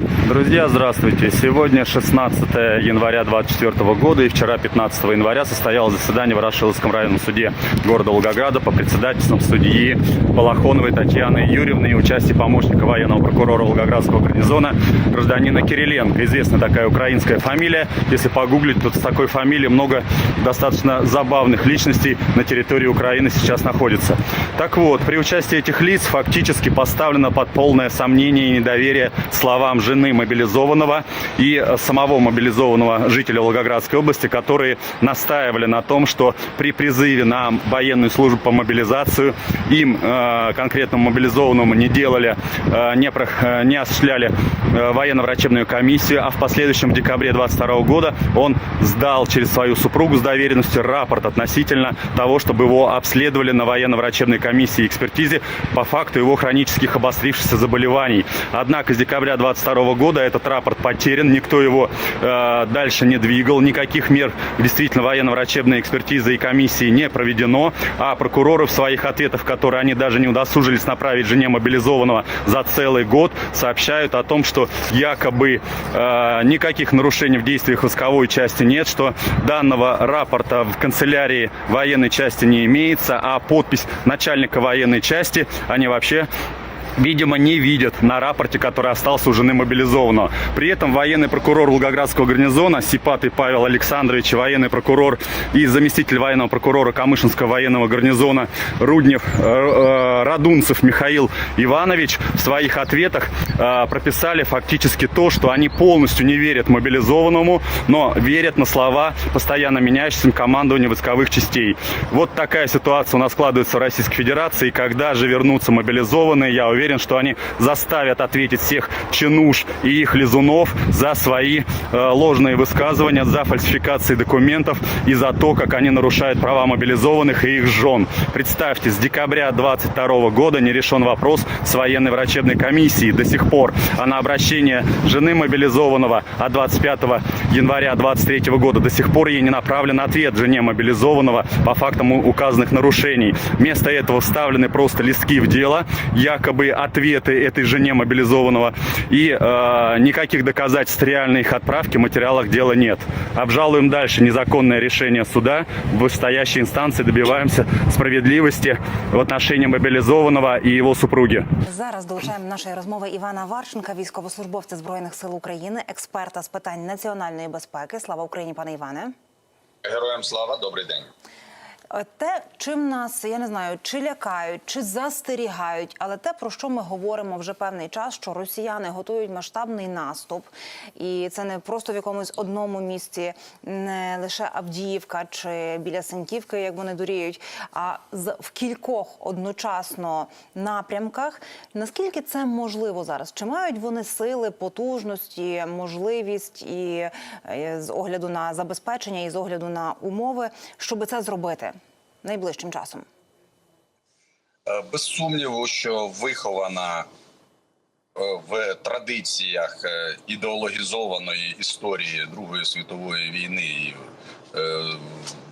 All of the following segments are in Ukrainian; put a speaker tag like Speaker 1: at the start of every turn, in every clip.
Speaker 1: Друзья, здравствуйте. Сегодня 16 января 2024 года и вчера 15 января состоялось заседание в Рашиловском районном суде города Волгограда по председательству судьи Балахоновой Татьяны Юрьевны и участии помощника военного прокурора Волгоградского гарнизона гражданина Кириленко. Известна такая украинская фамилия. Если погуглить, то с такой фамилией много достаточно забавных личностей на территории Украины сейчас находится. Так вот, при участии этих лиц фактически поставлено под полное сомнение и недоверие словам жены мобилизованного и самого мобилизованного жителя Волгоградской области, которые настаивали на том, что при призыве на военную службу по мобилизацию им, э, конкретно мобилизованному, не делали, э, не, про- э, не осуществляли военно-врачебную комиссию, а в последующем в декабре 22 года он сдал через свою супругу с доверенностью рапорт относительно того, чтобы его обследовали на военно-врачебной комиссии и экспертизе по факту его хронических обострившихся заболеваний. Однако с декабря 22 года. Этот рапорт потерян, никто его э, дальше не двигал, никаких мер действительно военно-врачебной экспертизы и комиссии не проведено, а прокуроры в своих ответах, которые они даже не удосужились направить жене мобилизованного за целый год, сообщают о том, что якобы э, никаких нарушений в действиях войсковой части нет, что данного рапорта в канцелярии военной части не имеется, а подпись начальника военной части. Они вообще видимо, не видят на рапорте, который остался у жены мобилизованного. При этом военный прокурор Волгоградского гарнизона Сипатый Павел Александрович, военный прокурор и заместитель военного прокурора Камышинского военного гарнизона Руднев э, э, Радунцев Михаил Иванович в своих ответах э, прописали фактически то, что они полностью не верят мобилизованному, но верят на слова постоянно меняющимся командования войсковых частей. Вот такая ситуация у нас складывается в Российской Федерации. И когда же вернутся мобилизованные, я уверен, что они заставят ответить всех чинуш и их лизунов за свои э, ложные высказывания, за фальсификации документов и за то, как они нарушают права мобилизованных и их жен. Представьте, с декабря 22 года не решен вопрос с военной врачебной комиссией до сих пор. А на обращение жены мобилизованного от 25 января 23 года до сих пор ей не направлен ответ жене мобилизованного по фактам указанных нарушений. Вместо этого вставлены просто листки в дело, якобы ответы этой жене мобилизованного. И э, никаких доказательств реальной их отправки в материалах дела нет. Обжалуем дальше незаконное решение суда. В вышестоящей инстанции добиваемся справедливости в отношении мобилизованного и его супруги.
Speaker 2: Зараз долучаємо до нашої розмови Івана Варченка, військовослужбовця збройних сил України, експерта з питань національної безпеки. Слава Україні, пане Іване.
Speaker 3: Героям слава, добрий день.
Speaker 2: Е, Те, чим нас я не знаю, чи лякають, чи застерігають, але те, про що ми говоримо вже певний час, що росіяни готують масштабний наступ, і це не просто в якомусь одному місці, не лише Авдіївка чи біля Синьківки, як вони дуріють, а в кількох одночасно напрямках. Наскільки це можливо зараз? Чи мають вони сили, потужності, можливість і е, з огляду на забезпечення, і з огляду на умови, щоб це зробити найближчим часом?
Speaker 3: Е, Без сумніву, що вихована е, в традиціях е, ідеологізованої історії Другої світової війни і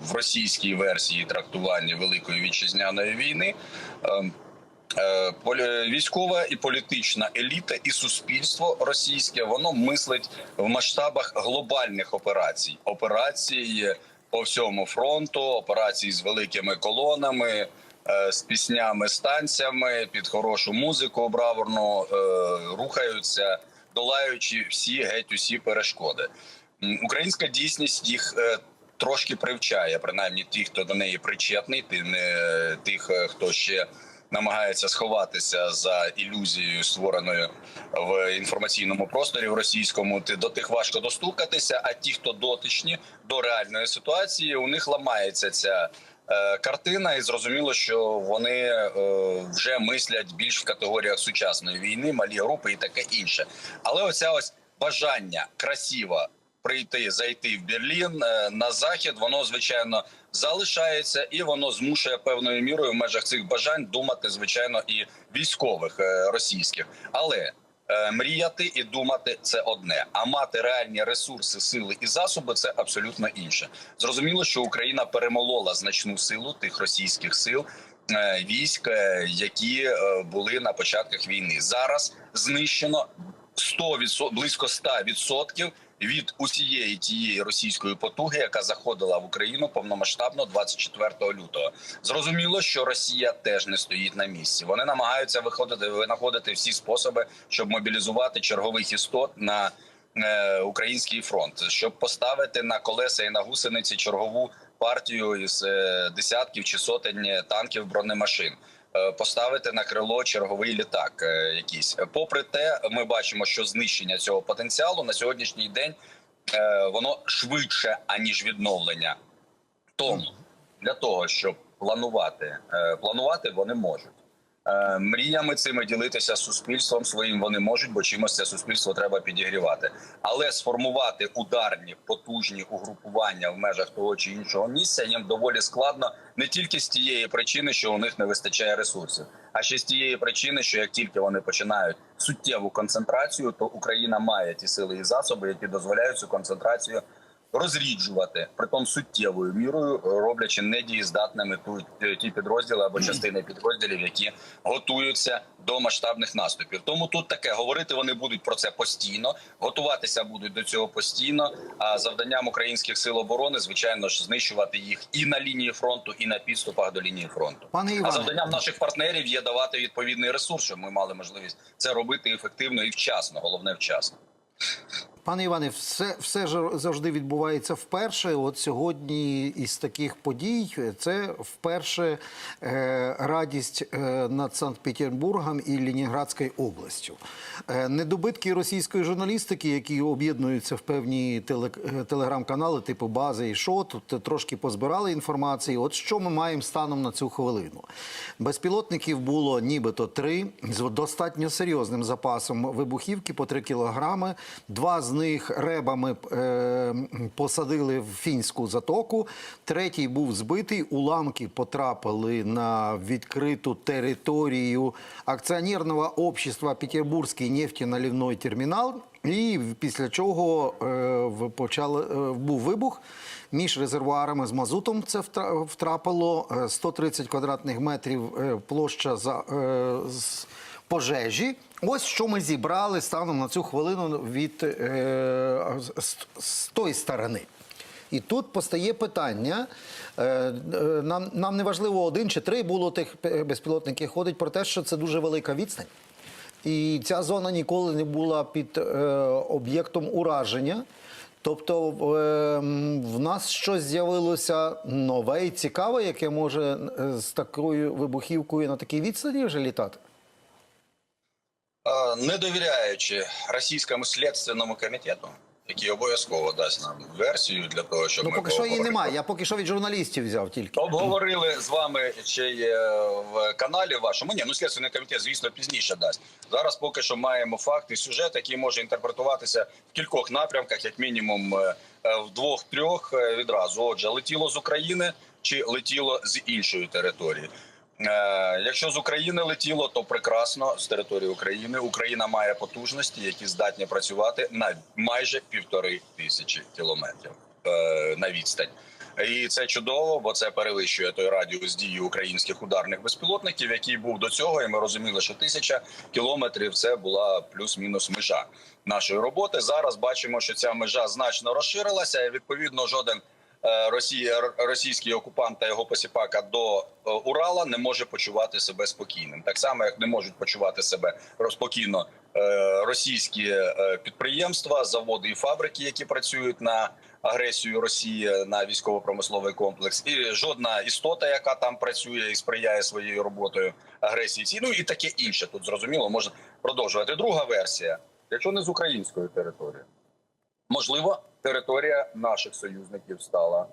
Speaker 3: в російській версії трактування Великої вітчизняної війни. Військова і політична еліта і суспільство російське воно мислить в масштабах глобальних операцій, операцій по всьому фронту, операції з великими колонами, е, з піснями, з танцями під хорошу музику браворно е, рухаються, долаючи всі геть усі перешкоди. Українська дійсність їх е, трошки привчає, принаймні ті, хто до неї причетний, тих, хто ще намагається сховатися за ілюзією, створеною в інформаційному просторі в російському. Ти до тих важко достукатися. А ті, хто дотичні до реальної ситуації, у них ламається ця. е, Картина, і зрозуміло, що вони е, вже мислять більш в категоріях сучасної війни, малі групи і таке інше. Але оця ось бажання красиво прийти, зайти в Берлін е, на захід, воно звичайно залишається, і воно змушує певною мірою в межах цих бажань думати, звичайно, і військових е, російських. Але е, мріяти і думати це одне, а мати реальні ресурси, сили і засоби це абсолютно інше. Зрозуміло, що Україна перемолола значну силу тих російських сил. Військ, які були на початках війни, зараз знищено 100%, близько 100% від усієї тієї російської потуги, яка заходила в Україну повномасштабно 24 лютого. Зрозуміло, що Росія теж не стоїть на місці. Вони намагаються виходити винаходити всі способи, щоб мобілізувати чергових істот на е, український фронт, щоб поставити на колеса і на гусениці чергову партію із е, десятків чи сотень танків бронемашин. Е, Поставити на крило черговий літак, е, якийсь попри те, ми бачимо, що знищення цього потенціалу на сьогоднішній день е, воно швидше аніж відновлення. Тому для того, щоб планувати, планувати вони можуть. Е, Мріями цими ділитися з суспільством своїм вони можуть, бо чимось це суспільство треба підігрівати. Але сформувати ударні потужні угрупування в межах того чи іншого місця їм доволі складно не тільки з тієї причини, що у них не вистачає ресурсів, а ще з тієї причини, що як тільки вони починають суттєву концентрацію, то Україна має ті сили і засоби, які дозволяють цю концентрацію розріджувати, притом суттєвою мірою, роблячи недієздатними ту ті підрозділи або частини підрозділів, які готуються до масштабних наступів. Тому тут таке говорити вони будуть про це постійно, готуватися будуть до цього постійно. А завданням українських сил оборони, звичайно ж, знищувати їх і на лінії фронту, і на підступах до лінії фронту.
Speaker 4: Пане
Speaker 3: А завданням наших партнерів є давати відповідний ресурс, щоб ми мали можливість це робити ефективно і вчасно. Головне вчасно.
Speaker 4: Пане Іване, все, все ж завжди відбувається вперше. От сьогодні із таких подій це вперше е, радість е, над Санкт-Петербургом і Ленінградською областю. Е, недобитки російської журналістики, які об'єднуються в певні теле, е, телеграм-канали, типу Бази і Шо, тут трошки позбирали інформації. От що ми маємо станом на цю хвилину? Безпілотників було нібито три з достатньо серйозним запасом вибухівки по 3 кілограми. Два з них ребами е, посадили в фінську затоку. Третій був збитий. Уламки потрапили на відкриту територію акціонерного общества Петербурзький нефтеналивний термінал. І після чого е, почали, е, був вибух між резервуарами з мазутом. Це втра- втрапило Е, 130 квадратних метрів е, площа за е, з пожежі. Ось що ми зібрали станом на цю хвилину від е, з, з тої сторони. І тут постає питання. е, е, Нам, нам не важливо один чи три було тих е, безпілотників. Ходить про те, що це дуже велика відстань. І ця зона ніколи не була під е, об'єктом ураження. Тобто е, в нас щось з'явилося нове і цікаве, яке може з такою вибухівкою на такій відстані вже літати.
Speaker 3: Не довіряючи російському слідственному комітету, який обов'язково дасть нам версію для того, щоб
Speaker 4: Ну,
Speaker 3: ми
Speaker 4: поки що її немає. Я поки що від журналістів взяв тільки.
Speaker 3: Обговорили з вами ще й е, в каналі вашому. Ні, ну слідственний комітет, звісно, пізніше дасть. Зараз поки що маємо факт і сюжет, який може інтерпретуватися в кількох напрямках, як мінімум е, е, в двох-трьох відразу. Отже, летіло з України чи летіло з іншої території. Е, Якщо з України летіло, то прекрасно з території України. Україна має потужності, які здатні працювати на майже півтори тисячі кілометрів е, на відстань. І це чудово, бо це перевищує той радіус дії українських ударних безпілотників, який був до цього. І ми розуміли, що тисяча кілометрів це була плюс-мінус межа нашої роботи. Зараз бачимо, що ця межа значно розширилася. і Відповідно, жоден е, Росія, російський окупант та його посіпака до е, Урала не може почувати себе спокійним, так само як не можуть почувати себе спокійно е, російські підприємства, заводи і фабрики, які працюють на агресію Росії на військово-промисловий комплекс, і жодна істота, яка там працює і сприяє своєю роботою агресії, ну і таке інше. Тут зрозуміло можна продовжувати. Друга версія, якщо не з української території. Можливо, територія наших союзників стала,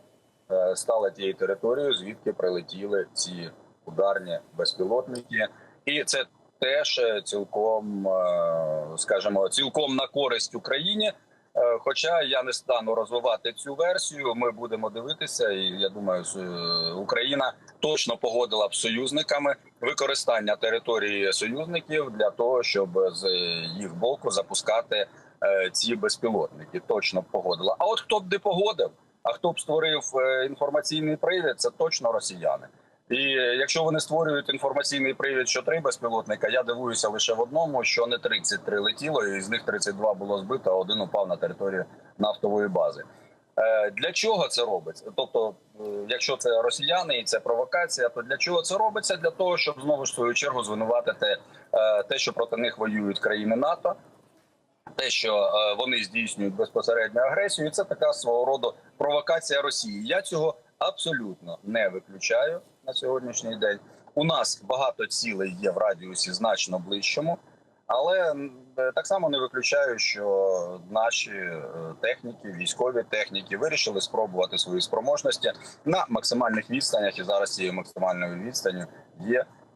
Speaker 3: е, стала тією територією, звідки прилетіли ці ударні безпілотники, і це теж е, цілком, е, скажімо, цілком на користь Україні. Хоча я не стану розвивати цю версію, ми будемо дивитися, і я думаю, Україна точно погодила б союзниками використання території союзників для того, щоб з їх боку запускати ці безпілотники. Точно б погодила. А от хто б не погодив, а хто б створив е, інформаційний привід, це точно росіяни. І якщо вони створюють інформаційний привід, що три безпілотника, я дивуюся лише в одному, що не 33 летіло, і з них 32 було збито, а один упав на територію нафтової бази. Е, Для чого це робиться? Тобто, е, якщо це росіяни і це провокація, то для чого це робиться? Для того, щоб знову ж свою чергу звинуватити е, те, що проти них воюють країни НАТО, те, що е, вони здійснюють безпосередню агресію, і це така свого роду провокація Росії. Я цього абсолютно не виключаю на сьогоднішній день. У нас багато цілей є в радіусі значно ближчому, але е, так само не виключаю, що наші е, техніки, військові техніки, вирішили спробувати свої спроможності на максимальних відстанях. І зараз цією максимальною відстанню є